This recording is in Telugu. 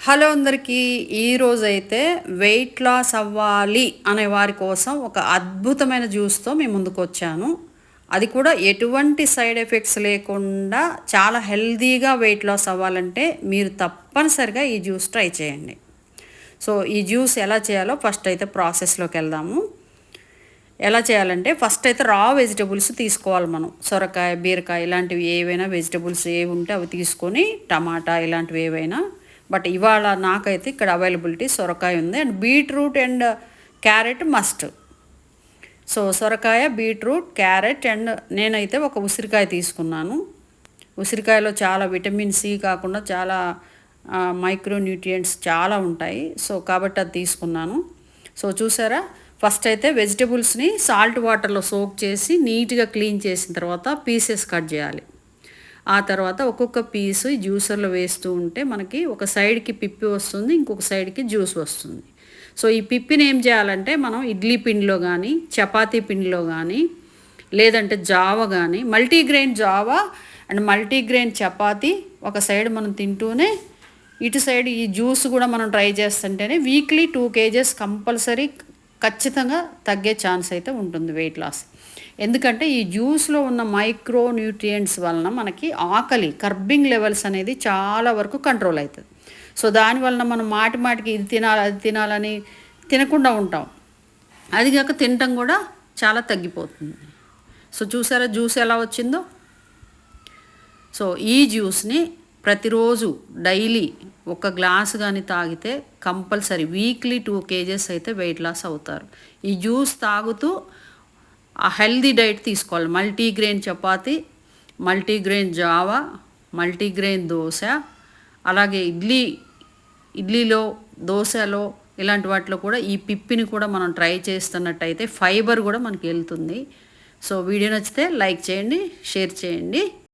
హలో అందరికీ ఈరోజు అయితే వెయిట్ లాస్ అవ్వాలి అనే వారి కోసం ఒక అద్భుతమైన జ్యూస్తో మేము ముందుకు వచ్చాను అది కూడా ఎటువంటి సైడ్ ఎఫెక్ట్స్ లేకుండా చాలా హెల్దీగా వెయిట్ లాస్ అవ్వాలంటే మీరు తప్పనిసరిగా ఈ జ్యూస్ ట్రై చేయండి. సో ఈ జ్యూస్ ఎలా చేయాలో ఫస్ట్ అయితే ప్రాసెస్లోకి వెళ్దాము. ఎలా చేయాలంటే ఫస్ట్ అయితే రా వెజిటబుల్స్ తీసుకోవాలి మనం. సొరకాయ బీరకాయ ఇలాంటివి ఏవైనా వెజిటబుల్స్ ఏవి ఉంటే అవి తీసుకొని టమాటా ఇలాంటివి ఏవైనా బట్ ఇవాళ నాకైతే ఇక్కడ అవైలబిలిటీ సొరకాయ ఉంది. And beetroot and carrot must. So సొరకాయ బీట్రూట్ క్యారెట్ అండ్ నేనైతే ఒక ఉసిరికాయ తీసుకున్నాను. ఉసిరికాయలో చాలా విటమిన్ సి కాకుండా చాలా మైక్రో న్యూట్రియంట్స్ చాలా ఉంటాయి. సో కాబట్టి అది తీసుకున్నాను. సో చూసారా? ఫస్ట్ అయితే వెజిటబుల్స్ని సాల్ట్ వాటర్లో సోక్ చేసి నీట్గా క్లీన్ చేసిన తర్వాత పీసెస్ కట్ చేయాలి. ఆ తర్వాత ఒక్కొక్క పీసు జ్యూసర్లో వేస్తూ ఉంటే మనకి ఒక సైడ్కి పిప్పి వస్తుంది ఇంకొక సైడ్కి జ్యూస్ వస్తుంది. సో ఈ పిప్పిని ఏం చేయాలంటే మనం ఇడ్లీ పిండిలో కానీ చపాతీ పిండిలో కానీ లేదంటే జావ కానీ మల్టీగ్రెయిన్ జావ అండ్ మల్టీగ్రెయిన్ చపాతీ ఒక సైడ్ మనం తింటూనే ఇటు సైడ్ ఈ జ్యూస్ కూడా మనం ట్రై చేస్తుంటేనే వీక్లీ టూ కేజెస్ కంపల్సరీ ఖచ్చితంగా తగ్గే ఛాన్స్ అయితే ఉంటుంది వెయిట్ లాస్ ఎందుకంటే ఈ జ్యూస్లో ఉన్న మైక్రో న్యూట్రియంట్స్ వలన మనకి ఆకలి కర్బింగ్ లెవెల్స్ అనేది చాలా వరకు కంట్రోల్ అవుతుంది. సో దానివలన మనం మాటి మాటికి ఇది తినాలి అది తినాలని తినకుండా ఉంటాం. అది కాక తినటం కూడా చాలా తగ్గిపోతుంది. సో చూసారా జ్యూస్ ఎలా వచ్చిందో? సో ఈ జ్యూస్ని ప్రతిరోజు డైలీ ఒక గ్లాస్ కానీ తాగితే కంపల్సరీ వీక్లీ టూ కేజెస్ అయితే వెయిట్ లాస్ అవుతారు. ఈ జ్యూస్ తాగుతూ ఆ హెల్దీ డైట్ తీసుకోవాలి. మల్టీగ్రెయిన్ చపాతి మల్టీగ్రెయిన్ జావా మల్టీగ్రెయిన్ దోశ అలాగే ఇడ్లీ ఇడ్లీలో దోశలో ఇలాంటి వాటిలో కూడా ఈ పిప్పిని కూడా మనం ట్రై చేస్తున్నట్టయితే ఫైబర్ కూడా మనకి వెళ్తుంది. సో వీడియో నచ్చితే లైక్ చేయండి షేర్ చేయండి.